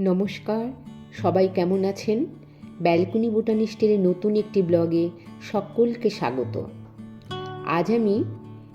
নমস্কার, সবাই কেমন আছেন? ব্যালকনি বোটানিস্টের নতুন একটি ব্লগে সকলকে স্বাগত। আজ আমি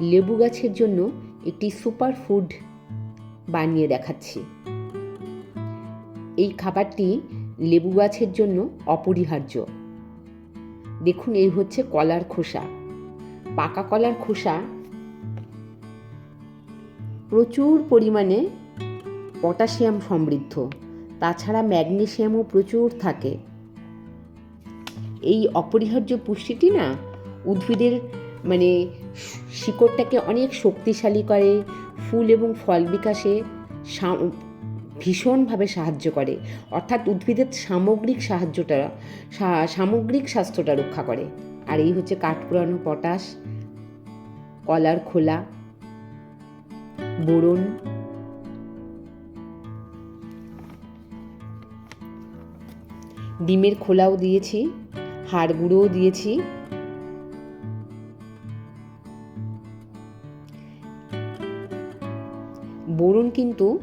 লেবু গাছের জন্য একটি সুপার ফুড বানিয়ে দেখাচ্ছি। এই খাবারটি লেবু গাছের জন্য অপরিহার্য। দেখুন, এই হচ্ছে কলার খোসা। পাকা কলার খোসা প্রচুর পরিমাণে পটাশিয়াম সমৃদ্ধ। তাছাড়া ম্যাগনেশিয়ামও প্রচুর থাকে। এই অপরিহার্য পুষ্টিটি না উদ্ভিদের মানে শিকড়টাকে অনেক শক্তিশালী করে, ফুল এবং ফল বিকাশে ভীষণভাবে সাহায্য করে। অর্থাৎ উদ্ভিদের সামগ্রিক সাহায্যটা সামগ্রিক স্বাস্থ্যটা রক্ষা করে। আর এই হচ্ছে কাঠ কাঠপুরানো পটাশ, কলার খোলা, বোরন ডিমের খোলাও দিয়েছি, হাড় গুঁড়োও দিয়েছি। বোরন কিন্তু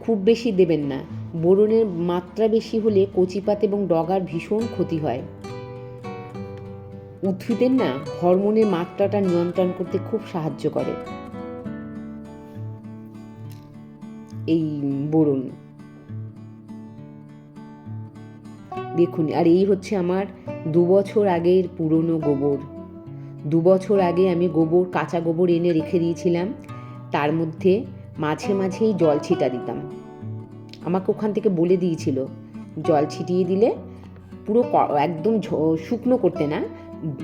খুব বেশি দেবেন না। বোরনের মাত্রা বেশি হলে কচিপাত এবং ডগার ভীষণ ক্ষতি হয়। উদ্ভিদের না হরমোনের মাত্রাটা নিয়ন্ত্রণ করতে খুব সাহায্য করে। এই বোরন। দেখুন, আর এই হচ্ছে আমার দু বছর আগের পুরনো গোবর। দু বছর আগে আমি গোবর, কাঁচা গোবর এনে রেখে দিয়েছিলাম। তার মধ্যে মাঝে মাঝেই জল ছিটা দিতাম। আমাকে ওখান থেকে বলে দিয়েছিল, জল ছিটিয়ে দিলে পুরো একদম শুকনো করতে না,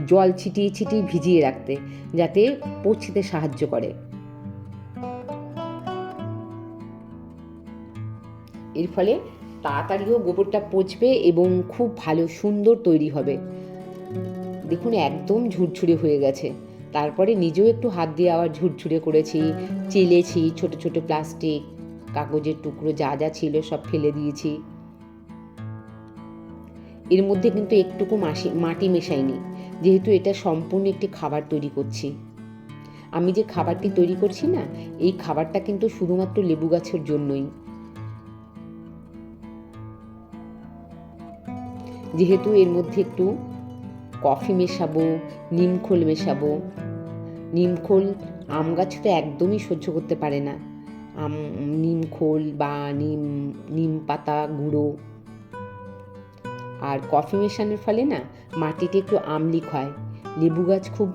জল ছিটিয়ে ছিটিয়ে ভিজিয়ে রাখতে, যাতে পচিতে সাহায্য করে। এর ফলে তাড়াতাড়িও গোবরটা পচবে এবং খুব ভালো সুন্দর তৈরি হবে। দেখুন, একদম ঝুরঝুরে হয়ে গেছে। তারপরে নিজেও একটু হাত দিয়ে আবার ঝুরঝুরে করেছি, চেলেছি, ছোট ছোট প্লাস্টিক কাগজের টুকরো যা যা ছিল সব ফেলে দিয়েছি। এর মধ্যে কিন্তু একটুকু মাসি, মাটি মেশাইনি, যেহেতু এটা সম্পূর্ণ একটি খাবার তৈরি করছি। আমি যে খাবারটি তৈরি করছি না, এই খাবারটা কিন্তু শুধুমাত্র লেবু গাছের জন্যই। যেহেতু এর মধ্যে একটু কফি মেশাবো নিমখোল মেশাবো। নিমখোল আম গাছ তো একদমই সহ্য করতে পারে না। আম নিমখোল বা নিম নিম পাতা গুঁড়ো। আর কফি মেশানোর ফলে না মাটিতে একটু আমলিক হয়। লেবু গাছ খুব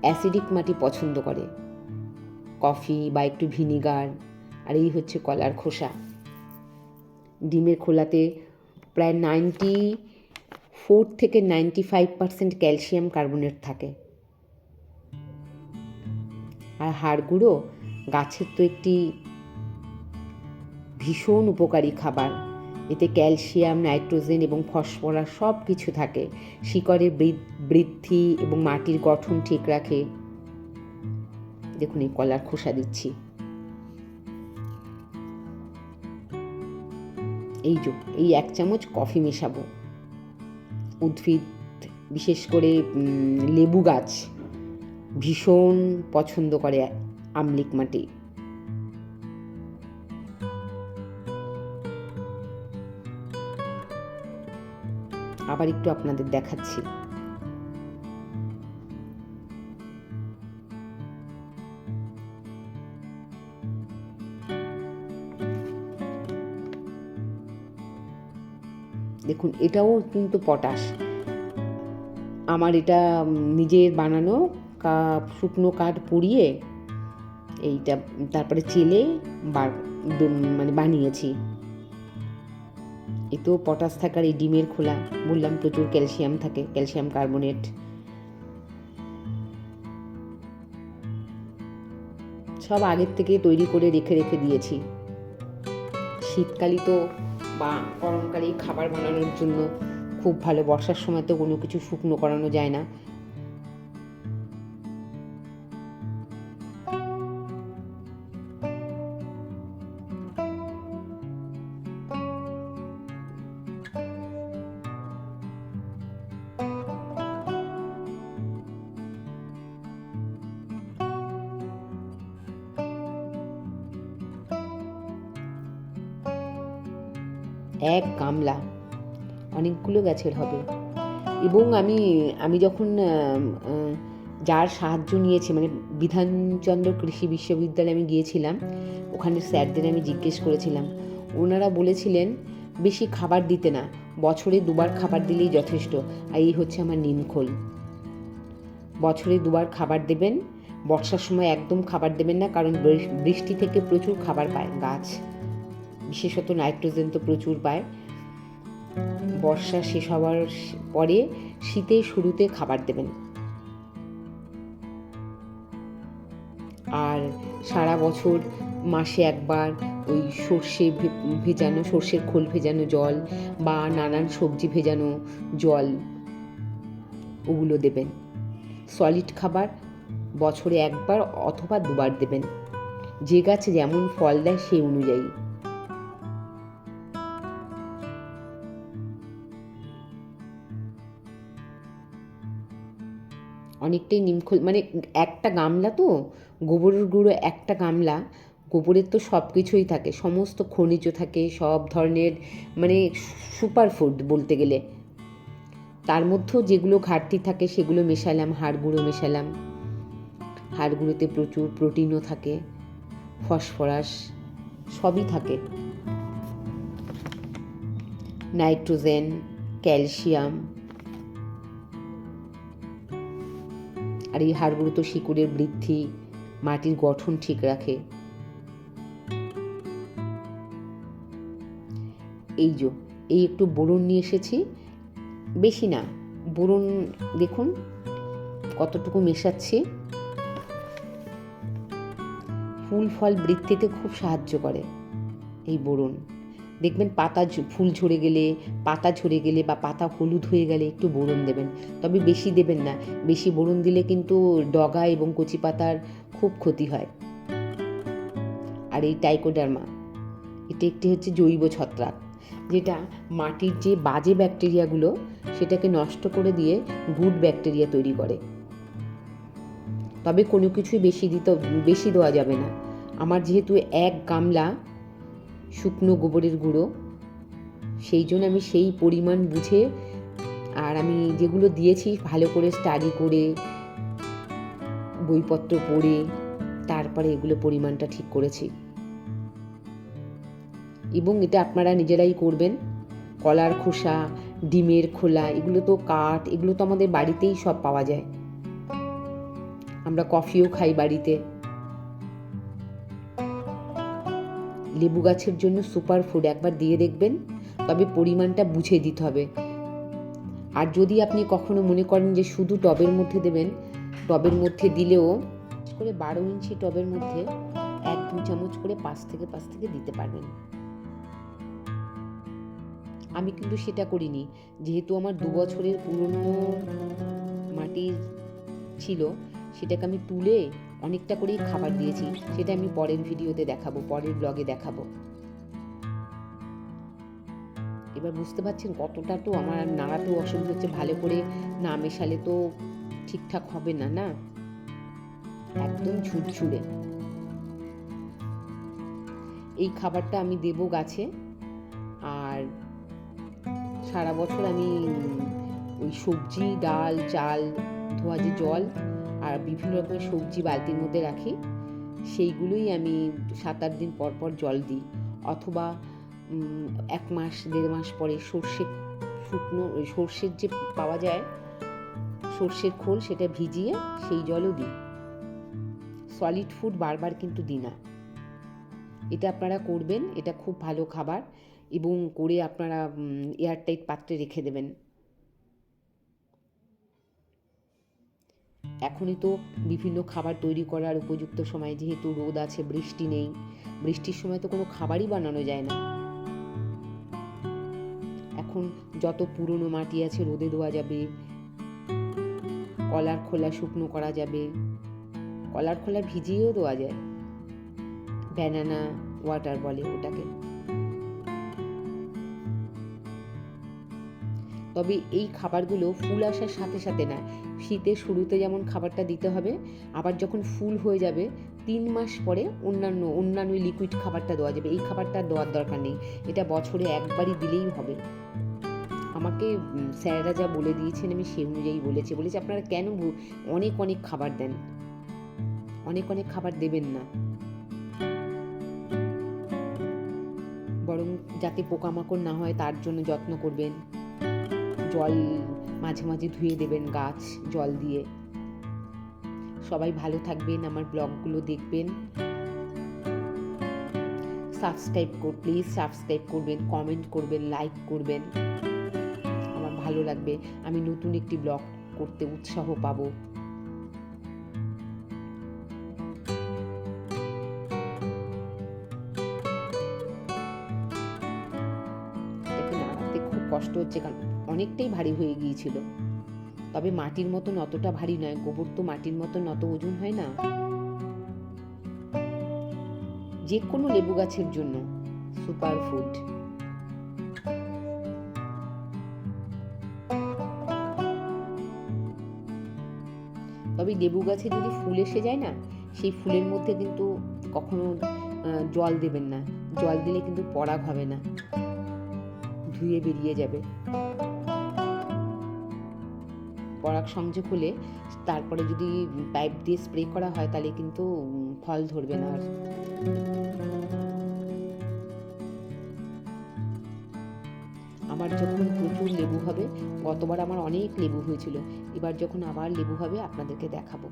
অ্যাসিডিক মাটি পছন্দ করে। কফি বা একটু ভিনিগার, আর এই হচ্ছে কলার খোসা। ডিমের খোলাতে প্রায় নাইনটি ফোর থেকে ninety five percent calcium carbonate থাকে। আর হাড়গুঁড়ো গাছের তো একটি ভীষণ উপকারী খাবার। এতে ক্যালসিয়াম, নাইট্রোজেন এবং ফসফরাস সব কিছু থাকে। শিকড়ের বৃদ্ধি এবং মাটির গঠন ঠিক রাখে। দেখুন এই কলার খোসা দিচ্ছি। এই যে, এই এক চামচ কফি মেশাবো। উদ্ভিদ বিশেষ করে লেবু গাছ ভীষণ পছন্দ করে আমলিক মাটি। আবার একটু আপনাদের দেখাচ্ছি। দেখুন, এটাও কিন্তু পটাশ। আমার এটা নিজের বানানো কা, শুকনো কাঠ পুড়িয়ে এইটা, তারপরে চেলে মানে বানিয়েছি। এতেও পটাশ থাকার এই ডিমের খোলা, বললাম প্রচুর ক্যালসিয়াম থাকে, ক্যালসিয়াম কার্বনেট। সব আগের থেকে তৈরি করে রেখে রেখে দিয়েছি। শীতকালই তো বা গরমকালেই খাবার বানানোর জন্য খুব ভালো। বর্ষার সময় তো কোনো কিছু শুকনো করানো যায় না। এক গামলা, অনেকগুলো গাছের হবে। এবং আমি আমি যখন যার সাহায্য নিয়েছি মানে বিধানচন্দ্র কৃষি বিশ্ববিদ্যালয়ে আমি গিয়েছিলাম, ওখানে স্যারদের আমি জিজ্ঞেস করেছিলাম। ওনারা বলেছিলেন, বেশি খাবার দিতে না, বছরে দুবার খাবার দিলেই যথেষ্ট, আর এই হচ্ছে আমার নিমখোল। বছরে দুবার খাবার দেবেন, বর্ষার সময় একদম খাবার দেবেন না, কারণ বৃষ্টি থেকে প্রচুর খাবার পায় গাছ। বিশেষত নাইট্রোজেন তো প্রচুর পায়। বর্ষা শেষ হওয়ার পরে শীতের শুরুতে খাবার দেবেন। আর সারা বছর মাসে একবার ওই সর্ষে ভেজানো, সর্ষের খোল ভেজানো জল বা নানান সবজি ভেজানো জল ওগুলো দেবেন। সলিড খাবার বছরে একবার অথবা দুবার দেবেন। যে গাছে যেমন ফল দেয় সেই অনুযায়ী। অনেকটাই নিমখোল মানে একটা গামলা তো, গোবরের গুঁড়ো একটা গামলা, গোবরের তো সব কিছুই থাকে, সমস্ত খনিজ থাকে, সব ধরনের মানে সুপার ফুড বলতে গেলে। তার মধ্যেও যেগুলো ঘাটতি থাকে সেগুলো মেশালাম, হাড় গুঁড়ো মেশালাম। হাড় গুঁড়োতে প্রচুর প্রোটিনও থাকে, ফসফরাস, সবই থাকে। নাইট্রোজেন, ক্যালসিয়াম আর এই হাড়গুলো তো শিকড়ের বৃদ্ধি, মাটির গঠন ঠিক রাখে। এই যে, এই একটু বোরন নিয়ে এসেছি। বেশি না, বোরন দেখুন, কতটুকু মেশাচ্ছি। ফুল ফল বৃদ্ধিতে খুব সাহায্য করে এই বোরন। দেখবেন পাতা ফুল ঝরে গেলে পাতা ঝরে গেলে বা পাতা হলুদ হয়ে গেলে একটু বোরন দেবেন। তবে বেশি দেবেন না। বেশি বোরন দিলে কিন্তু ডগা এবং কচি পাতার খুব ক্ষতি হয়। আর এই টাইকোডার্মা এটা একটি হচ্ছে জৈব ছত্রাক যেটা মাটির যে বাজে ব্যাকটেরিয়াগুলো সেটাকে নষ্ট করে দিয়ে গুড ব্যাকটেরিয়া তৈরি করে। তবে কোনো কিছুই বেশি দিতে বেশি দেওয়া যাবে না। আমার যেহেতু এক গামলা শুকনো গোবরের গুঁড়ো। সেই জন্য আমি সেই পরিমাণ বুঝে আর আমি যেগুলো দিয়েছি ভালো করে স্টাডি করে, বইপত্র পড়ে, তারপরে এগুলো পরিমাণটা ঠিক করেছি। এবং এটা আপনারা নিজেরাই করবেন। কলার খোসা, ডিমের খোলা, এগুলো তো কাঠ, এগুলো তো আমাদের বাড়িতেই সব পাওয়া যায়। আমরা কফিও খাই বাড়িতে। লেবু গাছের জন্য সুপার ফুড একবার দিয়ে দেখবেন, তবে পরিমাণটা বুঝে দিতে হবে। আর যদি আপনি কখনো মনে করেন যে শুধু টবের মধ্যে দেবেন, টবের মধ্যে দিলেও করে বারো ইঞ্চি টবের মধ্যে এক দু চামচ করে পাঁচ থেকে পাঁচ থেকে দিতে পারবেন। আমি কিন্তু সেটা করিনি। যেহেতু আমার দু বছরের পুরনো মাটির ছিল, সেটাকে আমি তুলে অনেকটা করেই খাবার দিয়েছি, সেটা আমি পরের ভিডিওতে দেখাবো, পরের ব্লগে দেখাবো। এবার বুঝতে পারছেন কতটা তো আমার নাড়াতেও অসুবিধা হচ্ছে, ভালো করে না মেশালে তো ঠিকঠাক হবে না না? একদম ঝুরঝুরে। এই খাবারটা আমি দেব গাছে, আর সারা বছর আমি ওই সবজি, ডাল, চাল, ধোয়া যে জল আর বিভিন্ন রকমের সবজি বালতির মধ্যে রাখি। সেইগুলোই আমি সাত আট দিন পর পর জল দিই। অথবা এক মাস, দেড় মাস পরে সর্ষে শুকনো সর্ষের যে পাওয়া যায়, সর্ষের খোল সেটা ভিজিয়ে সেই জলও দিই। সলিড ফুড বারবার কিন্তু দিই না। এটা আপনারা করবেন, এটা খুব ভালো খাবার এবং করে আপনারা এয়ারটাইট পাত্রে রেখে দেবেন। এখনই তো বিভিন্ন খাবার তৈরি করার উপযুক্ত সময়, যেহেতু রোদ আছে, বৃষ্টি নেই। বৃষ্টির সময় তো কোনো খাবারই বানানো যায় না। এখন যত পুরনো মাটি আছে, রোদে দেওয়া যাবে। কলার খোলা শুকনো করা যাবে। কলার খোলা ভিজিয়েও দেওয়া যায়। ব্যানানা, ওয়াটার বলে ওটাকে। তবে এই খাবারগুলো ফুল আসার সাথে সাথে না শীতের শুরুতে যেমন খাবারটা দিতে হবে, আবার যখন ফুল হয়ে যাবে, তিন মাস পরে অন্যান্য অন্যান্য লিকুইড খাবারটা দেওয়া যাবে। এই খাবারটা দেওয়ার দরকার নেই। এটা বছরে একবারই দিলেই হবে। আমাকে স্যাররা যা বলে দিয়েছেন আমি সেই অনুযায়ী বলেছি। বলেছি, আপনারা কেন অনেক অনেক খাবার দেন? অনেক অনেক খাবার দেবেন না। বরং যাতে পোকামাকড় না হয়, তার জন্য যত্ন করবেন। জল মাঝে মাঝে ধুয়ে দেবেন গাছ, জল দিয়ে। সবাই ভালো থাকবেন, আমার ব্লগগুলো দেখবেন। সাবস্ক্রাইব কর, প্লিজ সাবস্ক্রাইব করবেন, কমেন্ট করবেন, লাইক করবেন। আমার ভালো লাগবে, আমি নতুন একটি ব্লগ করতে উৎসাহ পাবো। কষ্ট হচ্ছে কারণ অনেকটাই ভারী হয়ে গিয়েছিল। তবে মাটির মতন অতটা ভারী নয়, গোবর তো মাটির মতন অত ওজন হয় না। যে কোনো লেবু গাছের জন্য, সুপার ফুড। তবে লেবু গাছে যদি ফুল এসে যায় না, সেই ফুলের মধ্যে কিন্তু কখনো জল দেবেন না। জল দিলে কিন্তু পরাগ হবে না। ধুয়ে বেরিয়ে যাবে। পরাগ সংযোগ হলে তারপরে যদি পাইপ দিয়ে স্প্রে করা হয় তাহলে কিন্তু ফল ধরবে না আর। আমার যখন প্রচুর লেবু হবে, গতবার আমার অনেক লেবু হয়েছিল, এবার যখন আবার লেবু হবে আপনাদেরকে দেখাবো।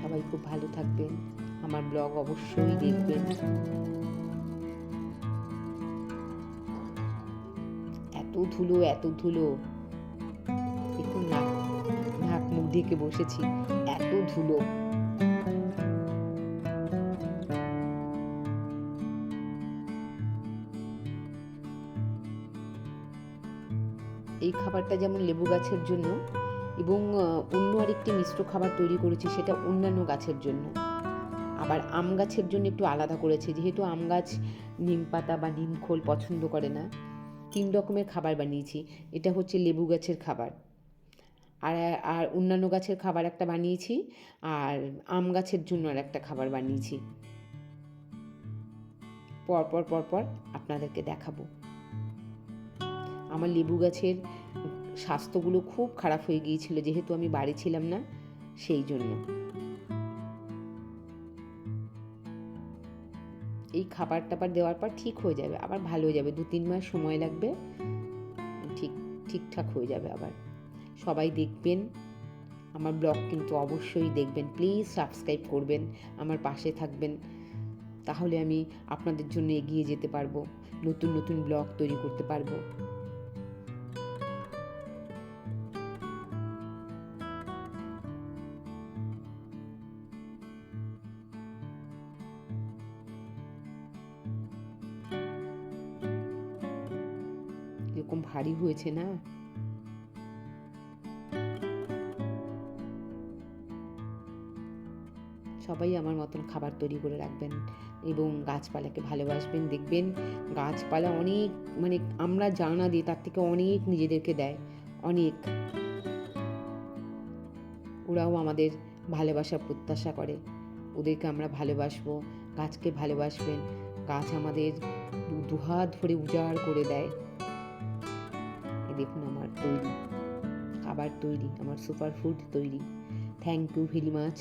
সবাই খুব ভালো থাকবেন, আমার ব্লগ অবশ্যই দেখবেন। এত ধুলো এত ধুলো। দেখুন নাক নাক মুখ ঢেকে বসেছি, এত ধুলো। এই খাবারটা যেমন লেবু গাছের জন্য এবং অন্য আরেকটি মিশ্র খাবার তৈরি করেছি সেটা অন্যান্য গাছের জন্য। আবার আম গাছের জন্য একটু আলাদা করেছে, যেহেতু আম গাছ নিম পাতা বা নিম খোল পছন্দ করে না। তিন রকমের খাবার বানিয়েছি। এটা হচ্ছে লেবু গাছের খাবার। আর আর অন্যান্য গাছের খাবার একটা বানিয়েছি, আর আম গাছের জন্য আর একটা খাবার বানিয়েছি। পরপর পরপর আপনাদেরকে দেখাবো। আমার লেবু গাছের স্বাস্থ্যগুলো খুব খারাপ হয়ে গিয়েছিল, যেহেতু আমি বাড়ি ছিলাম না, সেই জন্য। এই খাবার টাবার দেওয়ার পর ঠিক হয়ে যাবে, আবার ভালো হয়ে যাবে। দু তিন মাস সময় লাগবে, ঠিক, ঠিকঠাক হয়ে যাবে আবার। সবাই দেখবেন, আমার ব্লগ কিন্তু অবশ্যই দেখবেন। প্লিজ সাবস্ক্রাইব করবেন, আমার পাশে থাকবেন। তাহলে আমি আপনাদের জন্য এগিয়ে যেতে পারব, নতুন নতুন ব্লগ তৈরি করতে পারব। ভারী হয়েছে না? সবাই আমার মতন খাবার তৈরি করে রাখবেন এবং গাছপালাকে ভালোবাসবেন, দেখবেন গাছপালা অনেক মানে আমরা জানা দিই তার থেকে অনেক নিজেদেরকে দেয়, অনেক। ওরাও আমাদের ভালোবাসা প্রত্যাশা করে, ওদেরকে আমরা ভালোবাসবো, গাছকে ভালোবাসবেন, গাছ আমাদের দুহাত ধরে উজাড় করে দেয়। দেখুন আমার তৈরি খাবার তৈরি আমার সুপার ফুড তৈরি। Thank you very much